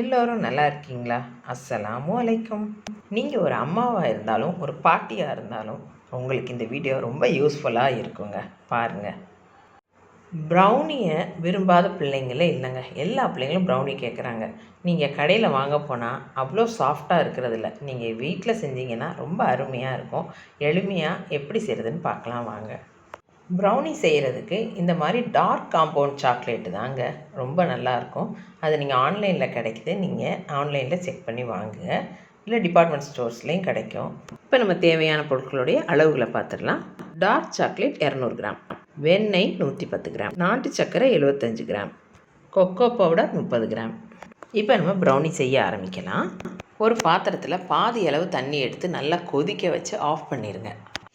எல்லோரும் நல்லா இருக்கீங்களா? அஸ்ஸலாமு அலைக்கும். நீங்கள் ஒரு அம்மாவாக இருந்தாலும் ஒரு பாட்டியாக இருந்தாலும் உங்களுக்கு இந்த வீடியோ ரொம்ப யூஸ்ஃபுல்லாக இருக்குங்க. பாருங்கள் ப்ரௌனியை விரும்பாத பிள்ளைங்களே இல்லைங்க. எல்லா பிள்ளைங்களும் ப்ரௌனி கேட்குறாங்க நீங்கள் கடையில் வாங்க போனால் அவ்வளோ சாஃப்டாக இருக்கிறதில்ல. நீங்கள் வீட்டில் செஞ்சீங்கன்னா ரொம்ப அருமையாக இருக்கும். எளிமையாக எப்படி செய்கிறதுன்னு பார்க்கலாம் வாங்க. ப்ரௌனி செய்கிறதுக்கு இந்த மாதிரி டார்க் காம்பவுண்ட் சாக்லேட்டு தாங்க ரொம்ப நல்லாயிருக்கும். அது நீங்கள் ஆன்லைனில் கிடைக்குது. நீங்கள் ஆன்லைனில் செக் பண்ணி வாங்குங்க. இல்லை டிபார்ட்மெண்ட் ஸ்டோர்ஸ்லேயும் கிடைக்கும். இப்போ நம்ம தேவையான பொருட்களுடைய அளவுகளை பார்த்துடலாம். டார்க் சாக்லேட் இரநூறு கிராம். வெண்ணெய் நூற்றி பத்து கிராம். நாட்டு சர்க்கரை எழுபத்தஞ்சு கிராம். கொக்கோ பவுடர் முப்பது கிராம். இப்போ நம்ம ப்ரௌனி செய்ய ஆரம்பிக்கலாம். ஒரு பாத்திரத்தில் பாதி அளவு தண்ணி எடுத்து நல்லா கொதிக்க வச்சு ஆஃப் பண்ணிடுங்க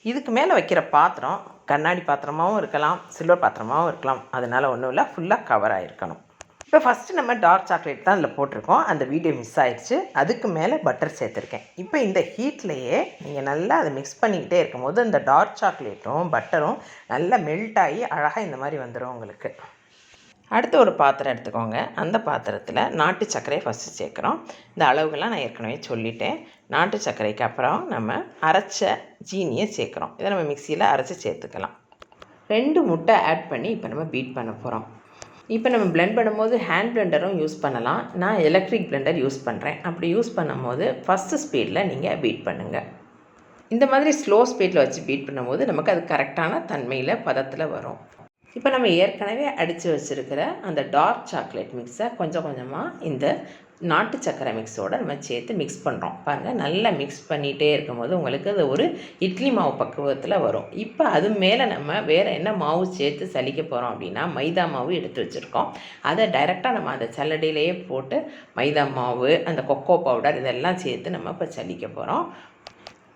இதுக்கு மேலே வைக்கிற பாத்திரம் கண்ணாடி பாத்திரமாகவும் இருக்கலாம் சில்வர் பாத்திரமாகவும் இருக்கலாம். அதனால் ஒன்றும் இல்லை ஃபுல்லாக கவர் ஆகிருக்கணும் இப்போ ஃபஸ்ட்டு நம்ம டார்க் சாக்லேட் தான் அதில் போட்டிருக்கோம். அந்த வீடியோ மிஸ் ஆகிடுச்சு அதுக்கு மேலே பட்டர் சேர்த்துருக்கேன். இப்போ இந்த ஹீட்லேயே நீங்கள் நல்லா அதை மிக்ஸ் பண்ணிக்கிட்டே இருக்கும்போது இந்த டார்க் சாக்லேட்டும் பட்டரும் நல்லா மெல்ட் ஆகி அழகாக இந்த மாதிரி வந்துடும் உங்களுக்கு. அடுத்து ஒரு பாத்திரம் எடுத்துக்கோங்க. அந்த பாத்திரத்தில் நாட்டு சர்க்கரையை ஃபஸ்ட்டு சேர்க்குறோம். இந்த அளவுகள்லாம் நான் ஏற்கனவே சொல்லிட்டேன். நாட்டு சர்க்கரைக்கு அப்புறம் நம்ம அரைச்ச ஜீனியை சேர்க்குறோம். இதை நம்ம மிக்சியில் அரைச்சி சேர்த்துக்கலாம். ரெண்டு முட்டை ஆட் பண்ணி இப்போ நம்ம பீட் பண்ண போகிறோம் இப்போ நம்ம பிளெண்ட் பண்ணும்போது ஹேண்ட் பிளெண்டரும் யூஸ் பண்ணலாம். நான் எலக்ட்ரிக் பிளெண்டர் யூஸ் பண்ணுறேன் அப்படி யூஸ் பண்ணும்போது ஃபஸ்ட்டு ஸ்பீடில் நீங்கள் பீட் பண்ணுங்கள் இந்த மாதிரி ஸ்லோ ஸ்பீடில் வச்சு பீட் பண்ணும்போது நமக்கு அது கரெக்டான தன்மையில் பதத்தில் வரும். இப்போ நம்ம ஏற்கனவே அடித்து வச்சுருக்கிற அந்த டார்க் சாக்லேட் மிக்ஸை கொஞ்சம் கொஞ்சமாக இந்த நாட்டு சக்கரை மிக்ஸோடு நம்ம சேர்த்து மிக்ஸ் பண்ணுறோம் பாருங்கள் நல்லா மிக்ஸ் பண்ணிகிட்டே இருக்கும்போது உங்களுக்கு அது ஒரு இட்லி மாவு பக்குவத்தில் வரும். இப்போ அது மேலே நம்ம வேறு என்ன மாவு சேர்த்து சலிக்க போகிறோம் அப்படின்னா மைதா மாவு எடுத்து வச்சுருக்கோம். அதை டைரெக்டாக நம்ம அந்த சல்லடையிலேயே போட்டு மைதா மாவு அந்த கொக்கோ பவுடர் இதெல்லாம் சேர்த்து நம்ம இப்போ சலிக்க போகிறோம்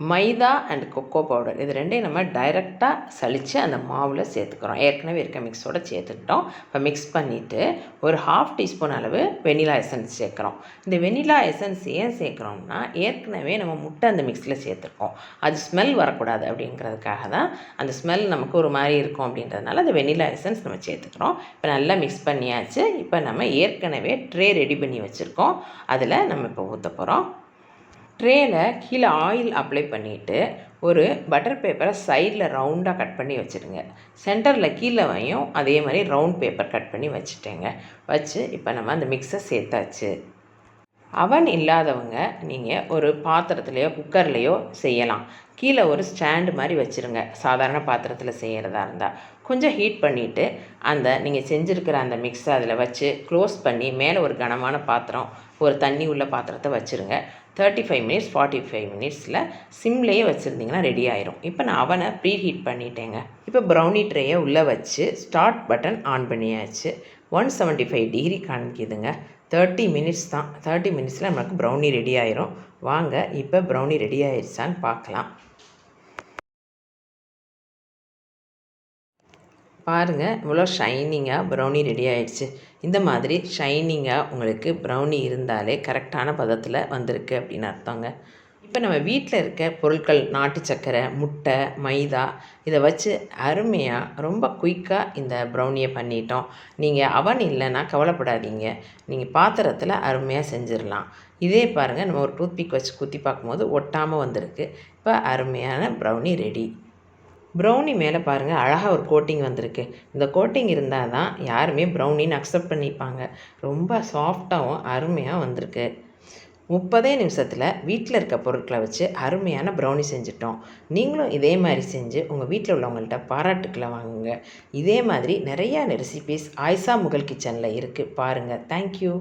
மைதா அண்ட் கொக்கோ பவுடர் இது ரெண்டையும் நம்ம டைரெக்டாக சளிச்சு அந்த மாவில் சேர்த்துக்கிறோம். ஏற்கனவே இருக்க மிக்ஸோடு சேர்த்துக்கிட்டோம். இப்போ மிக்ஸ் பண்ணிவிட்டு ஒரு ஹாஃப் டீஸ்பூன் அளவு வெனிலா எசன்ஸ் சேர்க்குறோம். இந்த வெனிலா எசன்ஸ் ஏன் சேர்க்குறோம்னா ஏற்கனவே நம்ம முட்டை அந்த மிக்ஸில் சேர்த்துருக்கோம். அது ஸ்மெல் வரக்கூடாது அப்படிங்கிறதுக்காக தான் அந்த ஸ்மெல் நமக்கு ஒரு மாதிரி இருக்கும் அப்படின்றதுனால அந்த வெனிலா எசன்ஸ் நம்ம சேர்த்துக்கிறோம். இப்போ நல்லா மிக்ஸ் பண்ணியாச்சு. இப்போ நம்ம ஏற்கனவே ட்ரே ரெடி பண்ணி வச்சுருக்கோம். அதில் நம்ம இப்போ ஊற்ற போகிறோம் ட்ரேயில் கீழே ஆயில் அப்ளை பண்ணிவிட்டு ஒரு பட்டர் பேப்பரை சைடில் ரவுண்டாக கட் பண்ணி வச்சுருங்க சென்டரில் கீழே வையும் அதே மாதிரி ரவுண்ட் பேப்பர் கட் பண்ணி வச்சுட்டேங்க. வச்சு இப்போ நம்ம அந்த மிக்ஸை சேர்த்தாச்சு. அவன் இல்லாதவங்க நீங்கள் ஒரு பாத்திரத்துலையோ குக்கர்லேயோ செய்யலாம். கீழே ஒரு ஸ்டாண்டு மாதிரி வச்சுருங்க. சாதாரண பாத்திரத்தில் செய்கிறதா இருந்தால் கொஞ்சம் ஹீட் பண்ணிவிட்டு அந்த நீங்கள் செஞ்சுருக்கிற அந்த மிக்ஸை அதில் வச்சு க்ளோஸ் பண்ணி மேலே ஒரு கனமான பாத்திரம் ஒரு தண்ணி உள்ள பாத்திரத்தை வச்சுருங்க. Thirty five minutes forty five மினிட்ஸில் சிம்லேயே வச்சுருந்தீங்கன்னா ரெடி ஆயிரும். இப்போ நான் அவனை ப்ரீ ஹீட் பண்ணிட்டேங்க. இப்போ ப்ரௌனி ட்ரேயை உள்ளே வச்சு ஸ்டார்ட் பட்டன் ஆன் பண்ணியாச்சு. ஒன் செவன்ட்டி ஃபைவ் டிகிரி காமிக்குதுங்க. தேர்ட்டி மினிட்ஸ் தான். தேர்ட்டி மினிட்ஸில் நமக்கு ப்ரௌனி ரெடி ஆயிரும். வாங்க இப்போ ப்ரௌனி ரெடி ஆயிடுச்சான்னு பார்க்கலாம். பாருங்கள் இவ்வளோ ஷைனிங்காக ப்ரௌனி ரெடி ஆயிடுச்சு இந்த மாதிரி ஷைனிங்காக உங்களுக்கு ப்ரௌனி இருந்தாலே கரெக்டான பதத்தில் வந்திருக்கு அப்படின்னு அர்த்தங்க. இப்போ நம்ம வீட்டில் இருக்க பொருட்கள் நாட்டு சக்கரை முட்டை மைதா இதை வச்சு அருமையாக ரொம்ப குயிக்காக இந்த ப்ரௌனியை பண்ணிட்டோம். நீங்கள் அவன் இல்லைன்னா கவலைப்படாதீங்க. நீங்கள் பாத்திரத்தில் அருமையாக செஞ்சிடலாம். இதே பாருங்கள் நம்ம ஒரு டூத்பிக் வச்சு குத்தி பார்க்கும்போது ஒட்டாமல் வந்திருக்கு. இப்போ அருமையான ப்ரௌனி ரெடி. ப்ரௌனி மேலே பாருங்கள் அழகாக ஒரு கோட்டிங் வந்திருக்கு. இந்த கோட்டிங் இருந்தால் தான் யாருமே ப்ரௌனின்னு அக்செப்ட் பண்ணிப்பாங்க. ரொம்ப சாஃப்டாகவும் அருமையாக வந்திருக்கு. முப்பதே நிமிஷத்தில் வீட்டில் இருக்க பொருட்களை வச்சு அருமையான ப்ரௌனி செஞ்சுட்டோம். நீங்களும் இதே மாதிரி செஞ்சு உங்கள் வீட்டில் உள்ளவங்கள்ட்ட பாராட்டுக்களை வாங்குங்க. இதே மாதிரி நிறையா ரெசிபீஸ் ஆயிஷா முகல் கிச்சனில் இருக்குது பாருங்கள் தேங்க்யூ